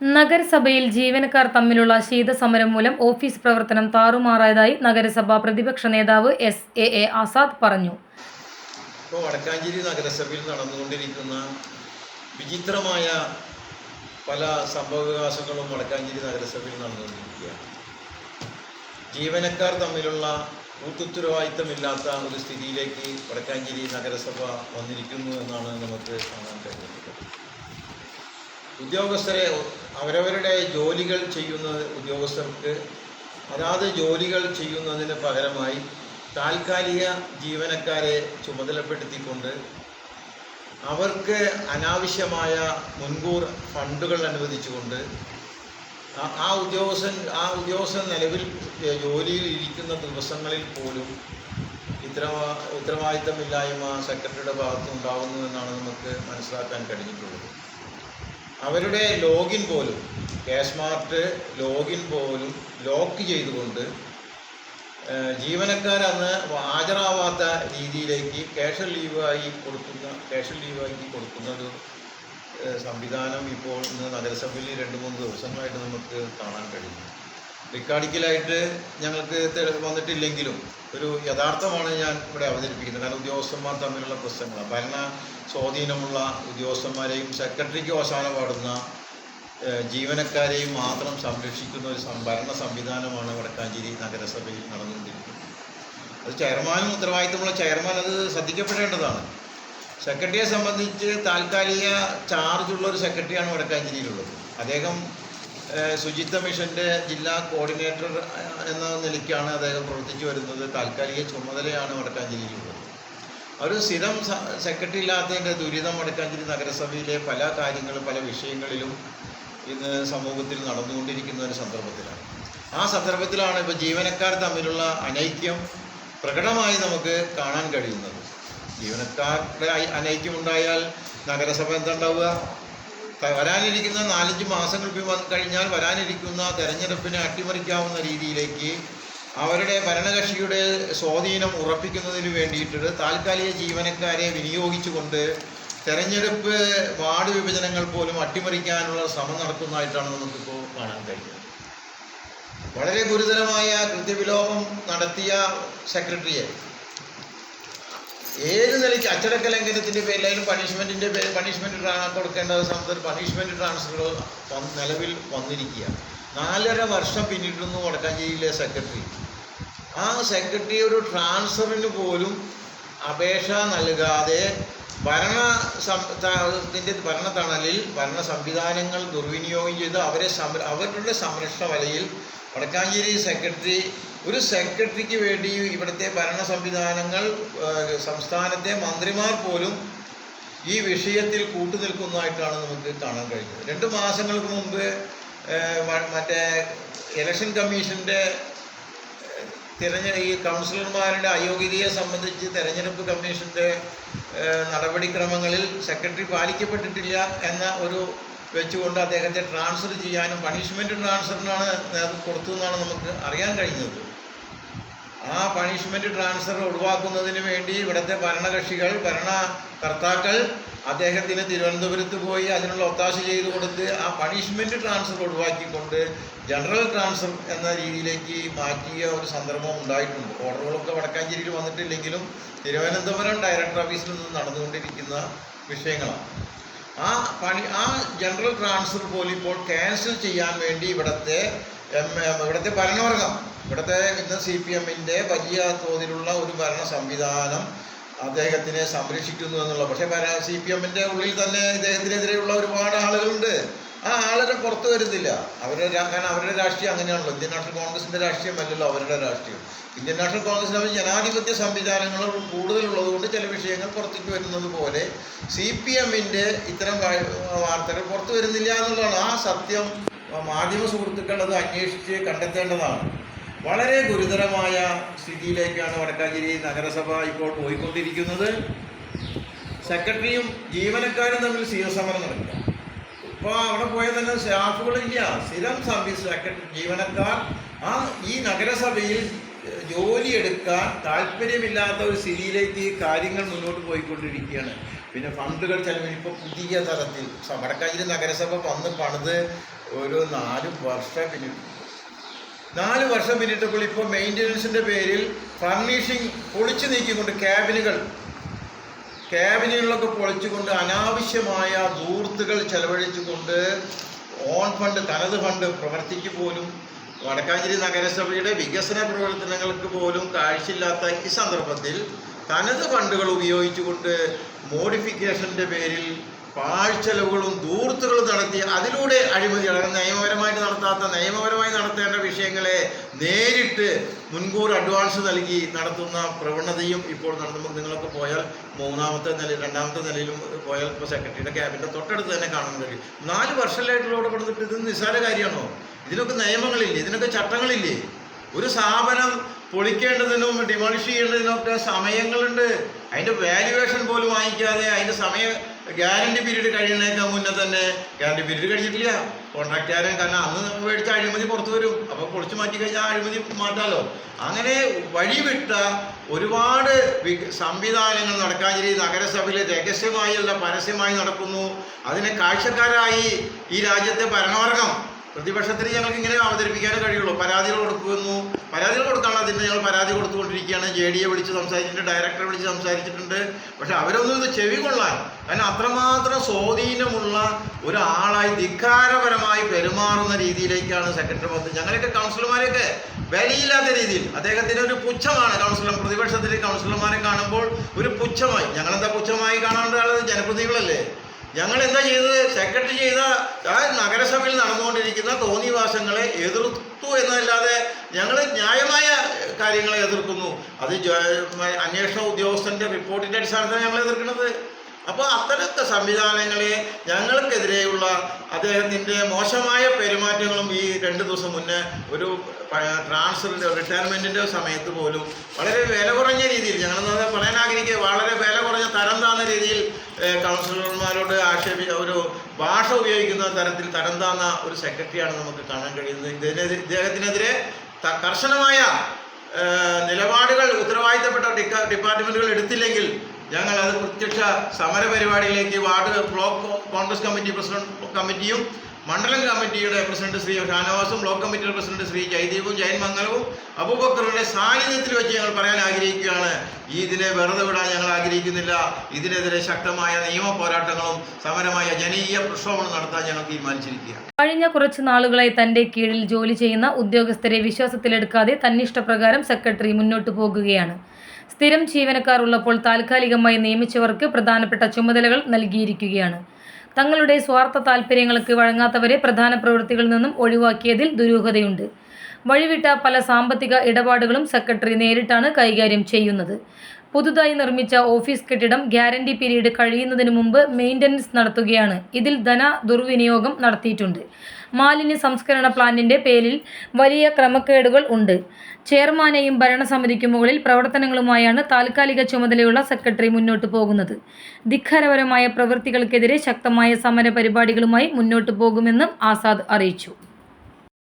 നഗരസഭയിൽ ജീവനക്കാർ തമ്മിലുള്ള ശീതസമരം മൂലം ഓഫീസ് പ്രവർത്തനം താറുമാറായതായി നഗരസഭാ പ്രതിപക്ഷ നേതാവ് എസ് എ എ ആസാദ് പറഞ്ഞു. ഇപ്പോൾ വടക്കാഞ്ചേരി നഗരസഭയിൽ നടന്നുകൊണ്ടിരിക്കുന്ന വിചിത്രമായ പല സംഭവവികാസങ്ങളും വടക്കാഞ്ചേരി നഗരസഭയിൽ നടന്നുകൊണ്ടിരിക്കുകയാണ്. ജീവനക്കാർ തമ്മിലുള്ള കൂട്ടുത്തരവാദിത്തമില്ലാത്ത ഒരു സ്ഥിതിയിലേക്ക് വടക്കാഞ്ചേരി നഗരസഭ വന്നിരിക്കുന്നു എന്നാണ് നമുക്ക് കാണാൻ കഴിയുന്നത് ഉദ്യോഗസ്ഥരെ അവരവരുടെ ജോലികൾ ചെയ്യുന്ന ഉദ്യോഗസ്ഥർക്ക് അതാത് ജോലികൾ ചെയ്യുന്നതിന് പകരമായി താൽക്കാലിക ജീവനക്കാരെ ചുമതലപ്പെടുത്തിക്കൊണ്ട് അവർക്ക് അനാവശ്യമായ മുൻകൂർ ഫണ്ടുകൾ അനുവദിച്ചുകൊണ്ട് ആ- ഉദ്യോഗസ്ഥൻ ആ ഉദ്യോഗസ്ഥൻ നിലവിൽ ജോലിയിൽ ഇരിക്കുന്ന ദിവസങ്ങളിൽ പോലും ഉത്തരവാ ഉത്തരവാദിത്തമില്ലായ്മ സെക്രട്ടറിയുടെ ഭാഗത്ത് ഉണ്ടാകുന്നു എന്നാണ് നമുക്ക് മനസ്സിലാക്കാൻ കഴിഞ്ഞിട്ടുള്ളത്. അവരുടെ ലോഗിൻ പോലും കാഷ്മാർട്ട് ലോഗിൻ പോലും ലോക്ക് ചെയ്തുകൊണ്ട് ജീവനക്കാരന്ന് ഹാജരാവാത്ത രീതിയിലേക്ക് ക്യാഷ് ലീവായി കൊടുക്കുന്ന ക്യാഷ് ലീവാക്കി കൊടുക്കുന്ന ഒരു സംവിധാനം ഇപ്പോൾ ഇന്ന് നഗരസഭയിൽ രണ്ട് മൂന്ന് ദിവസങ്ങളായിട്ട് നമുക്ക് കാണാൻ കഴിയും റിക്കാർഡിക്കലായിട്ട് ഞങ്ങൾക്ക് വന്നിട്ടില്ലെങ്കിലും ഒരു യഥാർത്ഥമാണ് ഞാൻ ഇവിടെ അവതരിപ്പിക്കുന്നത്. കാരണം ഉദ്യോഗസ്ഥന്മാർ തമ്മിലുള്ള പ്രശ്നങ്ങൾ ഭരണ സ്വാധീനമുള്ള ഉദ്യോഗസ്ഥന്മാരെയും സെക്രട്ടറിക്ക് അവസാനം പാടുന്ന ജീവനക്കാരെയും മാത്രം സംരക്ഷിക്കുന്ന ഒരു ഭരണ സംവിധാനമാണ് വടക്കാഞ്ചേരി നഗരസഭയിൽ നടന്നുകൊണ്ടിരിക്കുന്നത്. അത് ചെയർമാനും ഉത്തരവാദിത്തമുള്ള ചെയർമാൻ അത് ശ്രദ്ധിക്കപ്പെടേണ്ടതാണ്. സെക്രട്ടറിയെ സംബന്ധിച്ച് താൽക്കാലിക ചാർജുള്ള ഒരു സെക്രട്ടറിയാണ് വടക്കാഞ്ചേരിയിലുള്ളത് അദ്ദേഹം ശുചിത്വ മിഷന്റെ ജില്ലാ കോർഡിനേറ്റർ എന്ന നിലയ്ക്കാണ് അദ്ദേഹം പ്രവർത്തിച്ചു വരുന്നത്. താൽക്കാലിക ചുമതലയാണ് വടക്കാഞ്ചേരിയിലുള്ളത് ഒരു സ്ഥിരം സെക്രട്ടറി ഇല്ലാത്തതിന്റെ ദുരിതം വടക്കാഞ്ചേരി നഗരസഭയിലെ പല കാര്യങ്ങളും പല വിഷയങ്ങളിലും ഇന്ന് സമൂഹത്തിൽ നടന്നുകൊണ്ടിരിക്കുന്ന ഒരു സന്ദർഭത്തിലാണ്. ആ സന്ദർഭത്തിലാണ് ഇപ്പോൾ ജീവനക്കാർ തമ്മിലുള്ള അനൈക്യം പ്രകടമായി നമുക്ക് കാണാൻ കഴിയുന്നത്. ജീവനക്കാരുടെ ഐ- അനൈക്യം ഉണ്ടായാൽ നഗരസഭ എന്താ ഉണ്ടാവുക? വരാനിരിക്കുന്ന നാലഞ്ച് മാസങ്ങൾ കഴിഞ്ഞാൽ വരാനിരിക്കുന്ന തെരഞ്ഞെടുപ്പിനെ അട്ടിമറിക്കാവുന്ന രീതിയിലേക്ക് അവരുടെ ഭരണകക്ഷിയുടെ സ്വാധീനം ഉറപ്പിക്കുന്നതിന് വേണ്ടിയിട്ട് താൽക്കാലിക ജീവനക്കാരെ വിനിയോഗിച്ചുകൊണ്ട് തെരഞ്ഞെടുപ്പ് വാർഡ് വിഭജനങ്ങൾ പോലും അട്ടിമറിക്കാനുള്ള ശ്രമം നടക്കുന്നതായിട്ടാണ് നമുക്കിപ്പോൾ കാണാൻ കഴിയുന്നത്. വളരെ ഗുരുതരമായ കൃത്യവിലോപം നടത്തിയ സെക്രട്ടറിയെ ഏത് നിലയ്ക്ക് അച്ചടക്ക ലംഘനത്തിന്റെ പേരിലായാലും പണിഷ്മെന്റിന്റെ പേര് പണിഷ്മെന്റ് കൊടുക്കേണ്ട സമയത്ത് പണിഷ്മെന്റ് ട്രാൻസ്ഫർ നിലവിൽ വന്നിരിക്കുക. നാലര വർഷം പിന്നിട്ടുന്നു വടക്കാഞ്ചേരിയിലെ സെക്രട്ടറി ആ സെക്രട്ടറി ഒരു ട്രാൻസ്ഫറിന് പോലും അപേക്ഷ നൽകാതെ ഭരണ ഭരണ ഭരണത്തണലിൽ ഭരണ സംവിധാനങ്ങൾ ദുർവിനിയോഗം ചെയ്ത് അവരെ സംര അവരുടെ സംരക്ഷണ വലയിൽ വടക്കാഞ്ചേരി സെക്രട്ടറി ഒരു സെക്രട്ടറിക്ക് വേണ്ടി ഇവിടുത്തെ ഭരണ സംവിധാനങ്ങൾ സംസ്ഥാനത്തെ മന്ത്രിമാർ പോലും ഈ വിഷയത്തിൽ കൂട്ടുനിൽക്കുന്നതായിട്ടാണ് നമുക്ക് കാണാൻ കഴിഞ്ഞത് രണ്ട് മാസങ്ങൾക്ക് മുമ്പ് മറ്റേ ഇലക്ഷൻ കമ്മീഷന്റെ തിരഞ്ഞ ഈ കൗൺസിലർമാരുടെ അയോഗ്യതയെ സംബന്ധിച്ച് തെരഞ്ഞെടുപ്പ് കമ്മീഷന്റെ നടപടിക്രമങ്ങളിൽ സെക്രട്ടറി പാലിക്കപ്പെട്ടിട്ടില്ല എന്ന ഒരു വെച്ചുകൊണ്ട് അദ്ദേഹത്തെ ട്രാൻസ്ഫർ ചെയ്യാനും പണിഷ്മെന്റ് ട്രാൻസ്ഫറിനാണ് കൊടുത്തു എന്നാണ് നമുക്ക് അറിയാൻ കഴിഞ്ഞത്. ആ പണിഷ്മെന്റ് ട്രാൻസ്ഫർ ഒഴിവാക്കുന്നതിന് വേണ്ടി ഇവിടുത്തെ ഭരണകക്ഷികൾ ഭരണകർത്താക്കൾ അദ്ദേഹത്തിന് തിരുവനന്തപുരത്ത് പോയി അതിനുള്ള ഒത്താശ ചെയ്തു കൊടുത്ത് ആ പണിഷ്മെന്റ് ട്രാൻസ്ഫർ ഒഴിവാക്കിക്കൊണ്ട് ജനറൽ ട്രാൻസ്ഫർ എന്ന രീതിയിലേക്ക് മാറ്റിയ ഒരു സന്ദർഭം ഉണ്ടായിട്ടുണ്ട്. ഓർഡറുകളൊക്കെ വടക്കാഞ്ചേരിയിൽ വന്നിട്ടില്ലെങ്കിലും തിരുവനന്തപുരം ഡയറക്ടർ ഓഫീസിൽ നിന്ന് നടന്നുകൊണ്ടിരിക്കുന്ന വിഷയങ്ങളാണ്. ആ പണി ആ ജനറൽ ട്രാൻസ്ഫർ പോലും ഇപ്പോൾ ക്യാൻസൽ ചെയ്യാൻ വേണ്ടി ഇവിടുത്തെ എം ഇവിടുത്തെ ഭരണവർഗം ഇവിടുത്തെ ഇന്ന് സി പി എമ്മിന്റെ വലിയ തോതിലുള്ള ഒരു ഭരണ സംവിധാനം അദ്ദേഹത്തിനെ സംരക്ഷിക്കുന്നു എന്നുള്ള പക്ഷേ സി പി എമ്മിന്റെ ഉള്ളിൽ തന്നെ ഇദ്ദേഹത്തിനെതിരെയുള്ള ഒരുപാട് ആളുകളുണ്ട്. ആ ആളുകൾ പുറത്തു വരുന്നില്ല. അവരുടെ കാരണം അവരുടെ രാഷ്ട്രീയം അങ്ങനെയാണല്ലോ. ഇന്ത്യൻ നാഷണൽ കോൺഗ്രസിന്റെ രാഷ്ട്രീയം അല്ലല്ലോ അവരുടെ രാഷ്ട്രീയം. ഇന്ത്യൻ നാഷണൽ കോൺഗ്രസിന് അവർ ജനാധിപത്യ സംവിധാനങ്ങൾ കൂടുതലുള്ളതുകൊണ്ട് ചില വിഷയങ്ങൾ പുറത്തേക്ക് വരുന്നത് പോലെ സി പി എമ്മിന്റെ ഇത്തരം വാർത്തകൾ പുറത്തു വരുന്നില്ല എന്നുള്ളതാണ്. ആ സത്യം മാധ്യമ സുഹൃത്തുക്കൾ അത് അന്വേഷിച്ച് കണ്ടെത്തേണ്ടതാണ്. വളരെ ഗുരുതരമായ സ്ഥിതിയിലേക്കാണ് വടക്കാഞ്ചേരി നഗരസഭ ഇപ്പോൾ പോയിക്കൊണ്ടിരിക്കുന്നത്. സെക്രട്ടറിയും ജീവനക്കാരും തമ്മിൽ സ്ഥിരസമരം നടക്കുക. ഇപ്പോൾ അവിടെ പോയാൽ തന്നെ സ്റ്റാഫുകളില്ല സ്ഥിരം സർവീസ് സെക്രട്ടറി ജീവനക്കാർ. ആ ഈ നഗരസഭയിൽ ജോലി എടുക്കാൻ താല്പര്യമില്ലാത്ത ഒരു സ്ഥിതിയിലേക്ക് കാര്യങ്ങൾ മുന്നോട്ട് പോയിക്കൊണ്ടിരിക്കുകയാണ്. പിന്നെ ഫണ്ടുകൾ ചെലവിൽ ഇപ്പോൾ പുതിയ തരത്തിൽ. സ- വടക്കാഞ്ചേരി നഗരസഭ വന്ന് പണിത് ഒരു നാല് വർഷം പിന്നിട്ടു. നാല് വർഷം പിന്നിട്ടപ്പോൾ ഇപ്പോൾ മെയിന്റനൻസിന്റെ പേരിൽ ഫർണിഷിങ് പൊളിച്ചു നീക്കിക്കൊണ്ട് ക്യാബിനുകൾ ക്യാബിനുകളൊക്കെ പൊളിച്ചുകൊണ്ട് അനാവശ്യമായ ദൂർത്തുകൾ ചെലവഴിച്ചുകൊണ്ട് ഓൺ ഫണ്ട് തനത് ഫണ്ട് പ്രവർത്തിക്ക് പോലും വടക്കാഞ്ചേരി നഗരസഭയുടെ വികസന പ്രവർത്തനങ്ങൾക്ക് പോലും കാഴ്ചയില്ലാത്ത ഈ സന്ദർഭത്തിൽ തനത് ഫണ്ടുകൾ ഉപയോഗിച്ചുകൊണ്ട് മോഡിഫിക്കേഷന്റെ പേരിൽ പാഴ്ചെലവുകളും ദൂർത്തുകളും നടത്തി അതിലൂടെ അഴിമതി നിയമപരമായിട്ട് നടത്താത്ത നിയമപരമായി നടത്തേണ്ട വിഷയങ്ങളെ നേരിട്ട് മുൻകൂർ അഡ്വാൻസ് നൽകി നടത്തുന്ന പ്രവണതയും ഇപ്പോൾ നടത്തുമ്പോൾ നിങ്ങളൊക്കെ പോയാൽ മൂന്നാമത്തെ നില രണ്ടാമത്തെ നിലയിലും പോയാൽ ഇപ്പോൾ സെക്രട്ടറിയുടെ ക്യാബിന്റെ തൊട്ടടുത്ത് തന്നെ കാണാൻ കഴിയും. നാല് വർഷമായിട്ടുള്ളവിടെ കൊടുത്തിട്ട് ഇത് നിസ്സാര കാര്യമാണോ? ഇതിനൊക്കെ നിയമങ്ങളില്ലേ? ഇതിനൊക്കെ ചട്ടങ്ങളില്ലേ? ഒരു സ്ഥാപനം പൊളിക്കേണ്ടതിനും ഡിമോളിഷ് ചെയ്യേണ്ടതിനൊക്കെ സമയങ്ങളുണ്ട്. അതിന്റെ വാല്യുവേഷൻ പോലും വാങ്ങിക്കാതെ അതിന്റെ സമയ ഗ്യാരണ്ടി പീരീഡ് കഴിയണേക്കാൾ മുന്നേ തന്നെ ഗ്യാരണ്ടി പീരീഡ് കഴിഞ്ഞിട്ടില്ല. കോൺട്രാക്റ്റുകാരൻ കാരണം അന്ന് മേടിച്ച അഴിമതി പുറത്തു വരും. അപ്പോൾ പൊളിച്ചു മാറ്റി കഴിഞ്ഞാൽ അഴിമതി മാറ്റാലോ. അങ്ങനെ വഴിവിട്ട ഒരുപാട് സംവിധാനങ്ങൾ നടക്കാഞ്ചേരി നഗരസഭയിൽ രഹസ്യമായല്ല പരസ്യമായി നടക്കുന്നു. അതിനെ കാഴ്ചക്കാരായി ഈ രാജ്യത്തെ ഭരണവർഗം പ്രതിപക്ഷത്തിന് ഞങ്ങൾക്ക് ഇങ്ങനെ അവതരിപ്പിക്കാനേ കഴിയുള്ളൂ. പരാതികൾ കൊടുക്കുന്നു. പരാതികൾ കൊടുക്കാനുള്ള അതിന് ഞങ്ങൾ പരാതി കൊടുത്തുകൊണ്ടിരിക്കുകയാണ്. ജെ ഡിയെ വിളിച്ച് സംസാരിച്ചിട്ടുണ്ട് ഡയറക്ടറെ വിളിച്ച് സംസാരിച്ചിട്ടുണ്ട്. പക്ഷെ അവരൊന്നും ഇത് ചെവി കൊള്ളാൻ കാരണം അത്രമാത്രം സ്വാധീനമുള്ള ഒരാളായി ധിക്കാരപരമായി പെരുമാറുന്ന രീതിയിലേക്കാണ് സെക്രട്ടറി പത്ത് ഞങ്ങളൊക്കെ കൗൺസിലർമാരെയൊക്കെ വിലയില്ലാത്ത രീതിയിൽ അദ്ദേഹത്തിന് ഒരു പുച്ഛമാണ് കൗൺസിലർ പ്രതിപക്ഷത്തിലെ കൗൺസിലർമാരെ കാണുമ്പോൾ ഒരു പുച്ഛമായി. ഞങ്ങളെന്താ പുച്ഛമായി കാണാനുള്ള ആളത് ജനപ്രതിനിധികളല്ലേ? ഞങ്ങൾ എന്താ ചെയ്തത്? സെക്രട്ടറി ചെയ്ത ആ നഗരസഭയിൽ നടന്നുകൊണ്ടിരിക്കുന്ന തോന്നിവാസങ്ങളെ എതിർത്തു എന്നല്ലാതെ ഞങ്ങൾ ന്യായമായ കാര്യങ്ങളെ എതിർക്കുന്നു. അത് അന്വേഷണ ഉദ്യോഗസ്ഥന്റെ റിപ്പോർട്ടിന്റെ അടിസ്ഥാനത്തിലാണ് ഞങ്ങൾ എതിർക്കുന്നത്. അപ്പോൾ അത്തരത്തെ സംവിധാനങ്ങളെ ഞങ്ങൾക്കെതിരെയുള്ള അദ്ദേഹത്തിന്റെ മോശമായ പെരുമാറ്റങ്ങളും ഈ രണ്ട് ദിവസം മുന്നേ ഒരു ട്രാൻസ്ഫറിന്റെ റിട്ടയർമെന്റിന്റെ സമയത്ത് പോലും വളരെ വില കുറഞ്ഞ രീതിയിൽ ഞങ്ങളെന്നത് പറയാൻ ആഗ്രഹിക്കുക വളരെ വില കുറഞ്ഞ തരം താന്ന രീതിയിൽ കൗൺസിലർമാരോട് ആക്ഷേപി ഒരു ഭാഷ ഉപയോഗിക്കുന്ന തരത്തിൽ തരം താന്ന ഒരു സെക്രട്ടറിയാണ് നമുക്ക് കാണാൻ കഴിയുന്നത്. ഇതിനെതിരെ ഇദ്ദേഹത്തിനെതിരെ കർശനമായ നിലപാടുകൾ ഉത്തരവാദിത്തപ്പെട്ട ഡിപ്പാർട്ട്മെന്റുകൾ എടുത്തില്ലെങ്കിൽ ഞങ്ങൾ അത് പ്രത്യക്ഷ സമര പരിപാടിയിലേക്ക് ward block Congress committee president കമ്മിറ്റിയും മണ്ഡലം കമ്മിറ്റിയുടെ പ്രസിഡന്റ് ശ്രീ ഷാനവാസും ബ്ലോക്ക് കമ്മിറ്റിയുടെ പ്രസിഡന്റ് ശ്രീ ജയദീപും ജയൻ മംഗലവും അബൂബക്കറുടെ സാന്നിധ്യത്തിൽ വെച്ച് ഞങ്ങൾ പറയാൻ ആഗ്രഹിക്കുകയാണ്. ഇതിനെ വെറുതെ വിടാൻ ഞങ്ങൾ ആഗ്രഹിക്കുന്നില്ല. ഇതിനെതിരെ ശക്തമായ നിയമ പോരാട്ടങ്ങളും സമരമായ ജനീയ പ്രക്ഷോഭങ്ങളും നടത്താൻ ഞങ്ങൾ തീരുമാനിച്ചിരിക്കുകയാണ്. കഴിഞ്ഞ കുറച്ച് നാളുകളായി തന്റെ കീഴിൽ ജോലി ചെയ്യുന്ന ഉദ്യോഗസ്ഥരെ വിശ്വാസത്തിലെടുക്കാതെ തന്നിഷ്ടപ്രകാരം സെക്രട്ടറി മുന്നോട്ടു പോകുകയാണ്. സ്ഥിരം ജീവനക്കാർ ഉള്ളപ്പോൾ താൽക്കാലികമായി നിയമിച്ചവർക്ക് പ്രധാനപ്പെട്ട ചുമതലകൾ നൽകിയിരിക്കുകയാണ്. തങ്ങളുടെ സ്വാർത്ഥ താൽപ്പര്യങ്ങൾക്ക് വഴങ്ങാത്തവരെ പ്രധാന പ്രവൃത്തികളിൽ നിന്നും ഒഴിവാക്കിയതിൽ ദുരൂഹതയുണ്ട്. വഴിവിട്ട പല സാമ്പത്തിക ഇടപാടുകളും സെക്രട്ടറി നേരിട്ടാണ് കൈകാര്യം ചെയ്യുന്നത്. പുതുതായി നിർമ്മിച്ച ഓഫീസ് കെട്ടിടം ഗ്യാരണ്ടി പീരീഡ് കഴിയുന്നതിന് മുമ്പ് മെയിന്റനൻസ് നടത്തുകയാണ്. ഇതിൽ ധന ദുർവിനിയോഗം നടത്തിയിട്ടുണ്ട്. മാലിന്യ സംസ്കരണ പ്ലാന്റിന്റെ പേരിൽ വലിയ ക്രമക്കേടുകൾ ഉണ്ട്. ചെയർമാനെയും ഭരണസമിതിക്കു മുകളിൽ പ്രവർത്തനങ്ങളുമായാണ് താൽക്കാലിക ചുമതലയുള്ള സെക്രട്ടറി മുന്നോട്ട് പോകുന്നത്. ധിഖരപരമായ പ്രവൃത്തികൾക്കെതിരെ ശക്തമായ സമര പരിപാടികളുമായി മുന്നോട്ട് പോകുമെന്നും ആസാദ് അറിയിച്ചു.